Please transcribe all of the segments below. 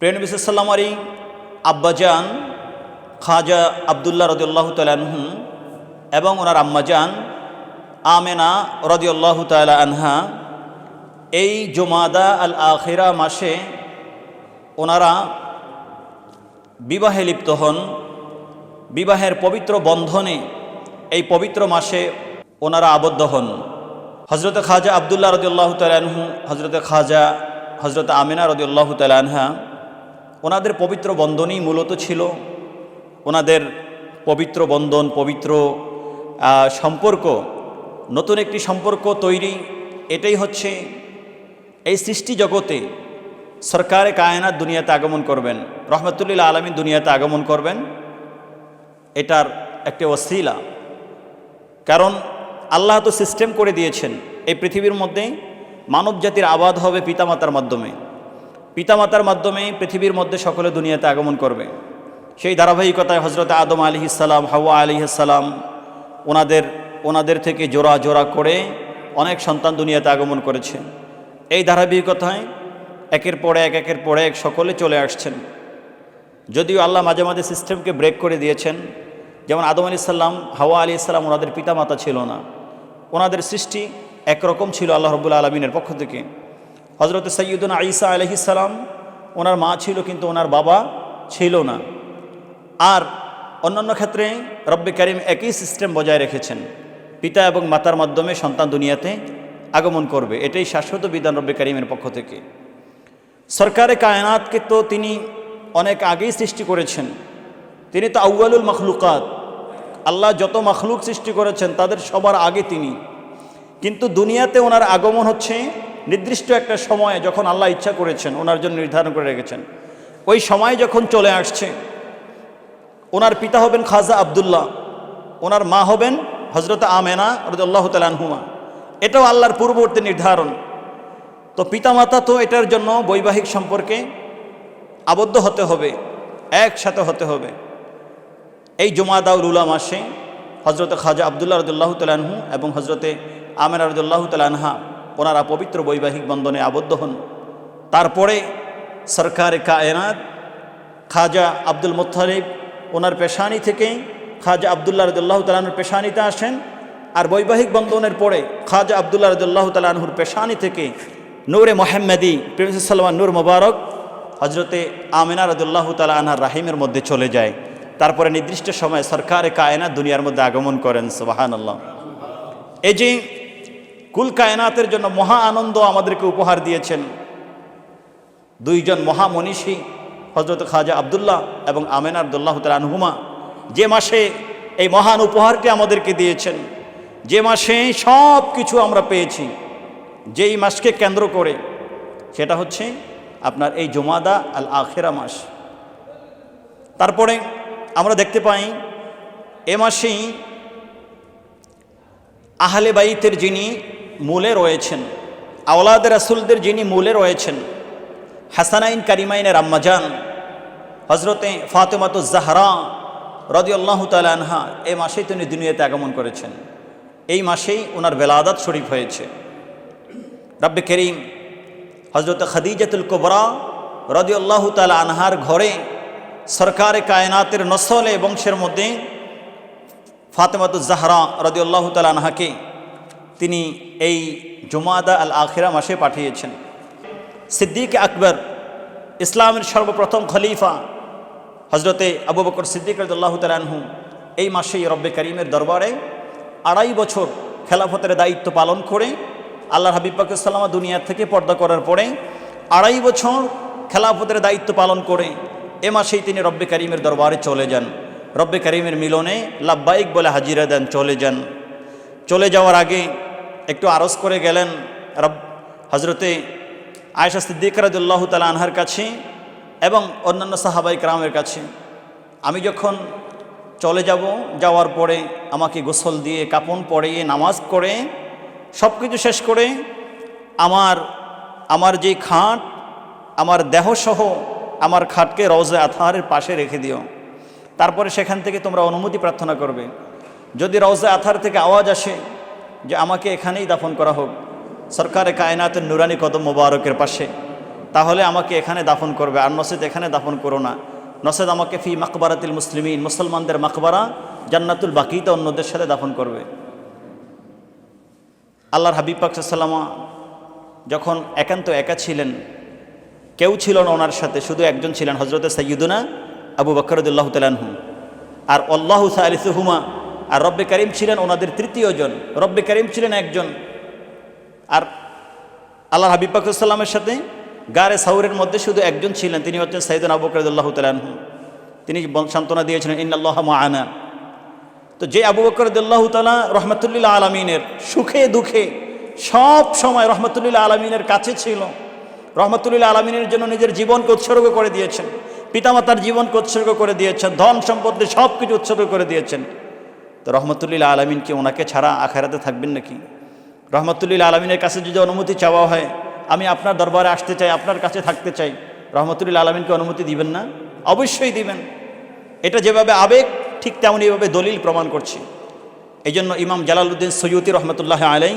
প্রেম বিসাল্লামারি আব্বাজান খাজা আবদুল্লাহ রদিউল্লাহ তালাহু এবং ওনার আম্মাজান আমেনা রদিউল্লাহ তালা আনহা এই জমাদা আল আখেরা মাসে ওনারা বিবাহে লিপ্ত হন। বিবাহের পবিত্র বন্ধনে এই পবিত্র মাসে ওনারা আবদ্ধ হন। হজরত খাজা আবদুল্লাহ রদিউল্লাহ তালাহু হজরত খাজা হজরত আমিনা রদিউল্লাহ তালাহা ওনাদের পবিত্র বন্ধনই মূলত ছিল ওনাদের পবিত্র বন্ধন, পবিত্র সম্পর্ক, নতুন একটি সম্পর্ক তৈরি। এটাই হচ্ছে এই সৃষ্টি জগতে সরকারে কায়নাত দুনিয়াতে আগমন করবেন রহমতুল্লাহ আলমী দুনিয়াতে আগমন করবেন। এটার একটি অশ্লীলা কারণ আল্লাহ তো সিস্টেম করে দিয়েছেন, এই পৃথিবীর মধ্যে মানব জাতির আবাদ হবে পিতামাতার মাধ্যমে। পিতামাতার মাধ্যমে পৃথিবীর মধ্যে সকলে দুনিয়াতে আগমন করবে। সেই ধারাবাহিকতায় হজরত আদম আলী ইসালাম হাওয়া আলী ইসালাম ওনাদের ওনাদের থেকে জোড়া জোড়া করে অনেক সন্তান দুনিয়াতে আগমন করেছে। এই ধারাবাহিকতায় একের পরে এক, একের পরে এক সকলে চলে আসছেন। যদিও আল্লাহ মাঝে মাঝে সিস্টেমকে ব্রেক করে দিয়েছেন, যেমন আদম আলি সাল্লাম হাওয়া আলী ইসলাম ওনাদের পিতামাতা ছিল না। ওনাদের সৃষ্টি একরকম ছিল আল্লাহ রবুল্লা আলমিনের পক্ষ থেকে। হজরত সৈয়দুন আইসা আলহিসাল্লাম ওনার মা ছিল কিন্তু ওনার বাবা ছিল না। আর অন্যান্য ক্ষেত্রে রব্বে করিম একই সিস্টেম বজায় রেখেছেন। পিতা এবং মাতার মাধ্যমে সন্তান দুনিয়াতে আগমন করবে, এটাই শাশ্বত বিধান রব্বে করিমের পক্ষ থেকে। সরকারে কায়নাতকে তো তিনি অনেক আগেই সৃষ্টি করেছেন। তিনি তো আউয়ালুল মখলুকাত। আল্লাহ যত মখলুক সৃষ্টি করেছেন, তাদের সবার আগে তিনি। কিন্তু দুনিয়াতে ওনার আগমন হচ্ছে নির্দিষ্ট একটা সময়ে যখন আল্লাহ ইচ্ছা করেছেন, ওনার জন্য নির্ধারণ করে রেখেছেন। ওই সময় যখন চলে আসছে, ওনার পিতা হবেন খাজা আবদুল্লাহ, ওনার মা হবেন হজরত আমেনা রদুল্লাহ তালানহুমা এটাও আল্লাহর পূর্ববর্তী নির্ধারণ। তো পিতামাতা তো এটার জন্য বৈবাহিক সম্পর্কে আবদ্ধ হতে হবে, একসাথে হতে হবে। এই জুমাদাউল উলা মাসে হজরত খাজা আবদুল্লাহ রদুল্লাহ তালানহু এবং হজরতে আমেনা রদুল্লাহ তালানহা ওনারা পবিত্র বৈবাহিক বন্ধনে আবদ্ধ হন। তারপরে সরকার কায়নাত খাজা আব্দুল মোত্তালিব ওনার পেশানি থেকে খাজা আবদুল্লাহ রদুল্লাহ তালাহুর পেশানিতে আসেন আর বৈবাহিক বন্ধনের পরে খাজা আবদুল্লাহ রদুল্লাহ তালাহুর পেশানি থেকে নূরে মোহাম্মদী প্রেমসাল্লাম নূর মোবারক হজরতে আমিনা রদুল্লাহ তালা আনহার রাহিমের মধ্যে চলে যায়। তারপরে নির্দিষ্ট সময় সরকারে কায়নাত দুনিয়ার মধ্যে আগমন করেন সুবাহান আল্লাহ এই যে কুল কায়নাতের জন্য মহা আনন্দ আমাদেরকে উপহার দিয়েছেন। দুইজন মহামনীষী হজরত খাজা আবদুল্লাহ এবং আমেন আবদুল্লাহ আনহুমা, যে মাসে এই মহান উপহারটি আমাদেরকে দিয়েছেন, যে মাসে সব কিছু আমরা পেয়েছি, যেই মাসকে কেন্দ্র করে, সেটা হচ্ছে আপনার এই জমাদা আল আখেরা মাস। তারপরে আমরা দেখতে পাই, এ মাসেই আহলে বাইতের যিনি মূলে রয়েছেন, আওলাদ রাসুলদের যিনি মূলে রয়েছেন, হাসানাইন কারিমাইনের আম্মাজান হজরতে ফাতেমাত জাহরা রদিউল্লাহ তালহা এই মাসেই তিনি দুনিয়াতে আগমন করেছেন। এই মাসেই ওনার বেলাদাত শরীফ হয়েছে। রব্বে করিম হজরত খাদিজাতুল কোবরা রদিউল্লাহ তাল আনহার ঘরে সরকারে কায়নাতের নসলে বংশের মধ্যে ফাতেমাতুজ জাহরা রদিউল্লাহ তাল আনহাকে তিনি এই জুমাদা আল আখিরা মাসে পাঠিয়েছেন। সিদ্দিক আকবর ইসলামের সর্বপ্রথম খলিফা হজরতে আবু বকর সিদ্দিক রদুল্লাহ তালানহু এই মাসেই রব্বে করিমের দরবারে আড়াই বছর খেলাফতের দায়িত্ব পালন করে আল্লাহ হাবিব পাকুসাল্লামা দুনিয়া থেকে পর্দা করার পরে আড়াই বছর খেলাফতের দায়িত্ব পালন করে এ মাসেই তিনি রব্বে করিমের দরবারে চলে যান। রব্বে করিমের মিলনে লাব্বাইক বলে হাজিরা দেন, চলে যান। চলে যাওয়ার আগে একটু আরজ করে গেলেন রব হজরতে আয়সা সিদ্দিক রাজুল্লাহ তালা আনহার কাছে এবং অন্যান্য সাহাবাই ক্রামের কাছে। আমি যখন চলে যাব, যাওয়ার পরে আমাকে গোসল দিয়ে কাপন পরিয়ে, নামাজ করে সব কিছু শেষ করে আমার আমার যে খাট, আমার দেহসহ আমার খাটকে রওজে আথারের পাশে রেখে দিও। তারপরে সেখান থেকে তোমরা অনুমতি প্রার্থনা করবে। যদি রওজে আথার থেকে আওয়াজ আসে যে আমাকে এখানেই দাফন করা হোক, সরকারে কায়নাতের নুরানি কদম মোবারকের পাশে, তাহলে আমাকে এখানে দাফন করবে আর নসেদ এখানে দাফন করো না। নসেদ আমাকে ফি মাকবারাতিল মুসলিমিন, মুসলমানদের মাকবারা জান্নাতুল বাকিতে অন্যদের সাথে দাফন করবে। আল্লাহর হাবিব পাকসাল্লামা যখন একান্ত একা ছিলেন, কেউ ছিল না ওনার সাথে, শুধু একজন ছিলেন হজরত সৈয়দুনা আবু বকরদুল্লাহ তালানহু আর আল্লাহ সালিসুহুমা। আর রব্বে করিম ছিলেন ওনাদের তৃতীয় জন। রব্বে করিম ছিলেন একজন। আর আল্লাহ হাবিব পাকুসাল্লামের সাথে গারে সাউরের মধ্যে শুধু একজন ছিলেন। তিনি হচ্ছেন সৈয়দুন আবু বকরদুল্লাহ তালানহু তিনি সান্ত্বনা দিয়েছিলেন ইন্নআল্লাহ মানা তো যে আবু বকরদুল্লাহ তালা রহমতুল্লাহ আলমিনের সুখে দুঃখে সব সময় রহমতুল্লাহ আলমিনের কাছে ছিল। রহমতুল্লাহ আলমিনের জন্য নিজের জীবনকে উৎসর্গ করে দিয়েছেন। পিতামাতার জীবনকে উৎসর্গ করে দিয়েছেন, ধন সম্পত্তি সব কিছু উৎসর্গ করে দিয়েছেন। তো রহমতুল্লাহ আলমিন কি ওনাকে ছাড়া আখারাতে থাকবেন নাকি? রহমতুল্লাহ আলমিনের কাছে যদি অনুমতি চাওয়া হয়, আমি আপনার দরবারে আসতে চাই, আপনার কাছে থাকতে চাই রহমতুল্লাহ আলমিনকে অনুমতি দিবেন না? অবশ্যই দিবেন। এটা যেভাবে আবেগ, ঠিক তেমনই এইভাবে দলিল প্রমাণ করছি। এই জন্য ইমাম জালালউদ্দিন সৈয়দি রহমতুল্লাহ আলাই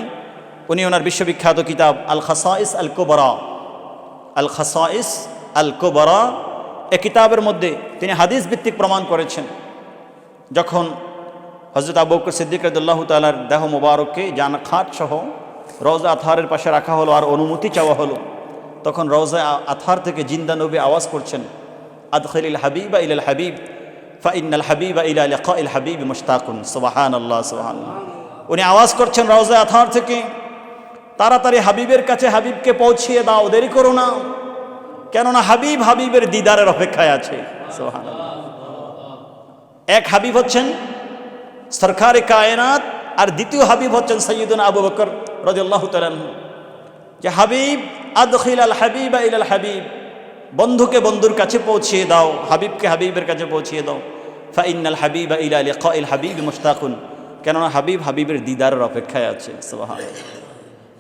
উনি ওনার বিশ্ববিখ্যাত কিতাব আল খাসাইস আল কোবরা আল খাসাইস আল কোবরা এ কিতাবের মধ্যে তিনি হাদিস ভিত্তিক প্রমাণ করেছেন। যখন হজরত আবু বকর সিদ্দিক রদুল্লাহ তালার দেহ মোবারককে জান খাট সহ রওজা আথারের পাশে রাখা হলো আর অনুমতি চাওয়া হলো, তখন রওজা আথার থেকে জিন্দা নবী আওয়াজ করছেন আদখিল হাবিবা ইলাল হাবিব ফাইনাল হাবিবা ইলা লিকা ইল হাবিব মুশতাকুন। সুবহান আল্লাহ সোহান উনি আওয়াজ করছেন রওজা আথার থেকে, তাড়াতাড়ি হাবিবের কাছে হাবিবকে পৌঁছিয়ে দাও, দেরি করো না। কেননা হাবিব হাবিবের দিদারের অপেক্ষায় আছে। সুবহান এক হাবিব হচ্ছেন সরকারে কায়নাত, আর দ্বিতীয় হাবিব হচ্ছেন সৈয়দুন আবু বকর তাআলা যে হাবিব আদখিল আল হাবিব আল হাবিব, বন্ধুকে বন্ধুর কাছে পৌঁছিয়ে দাও, হাবিবকে হাবিবের কাছে পৌঁছিয়ে দাও। ফাইনাল হাবিব ইলা লিকা ইল হাবিব মুশতাকুন। কেননা হাবিব হাবিবের দিদারের অপেক্ষায় আছে। সুবহান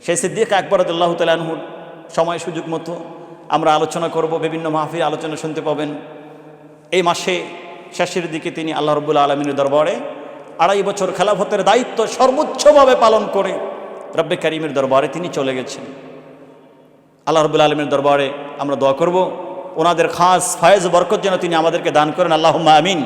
সেই সিদ্দিক আকবর আল্লাহ তালাহুর সময় সুযোগ মতো আমরা আলোচনা করব, বিভিন্ন মাহফিল আলোচনা শুনতে পাবেন। এই মাসে শেষের দিকে তিনি আল্লাহ রব্বুল আলমিনের দরবারে আড়াই বছর খেলাফতের দায়িত্ব সর্বোচ্চভাবে পালন করে রব্বে করিমের দরবারে তিনি চলে গেছেন। আল্লাহ রব্বুল আলমের দরবারে আমরা দোয়া করব। ওনাদের খাস ফায়েজ বরকত যেন তিনি আমাদেরকে দান করেন। আল্লাহ আমিন।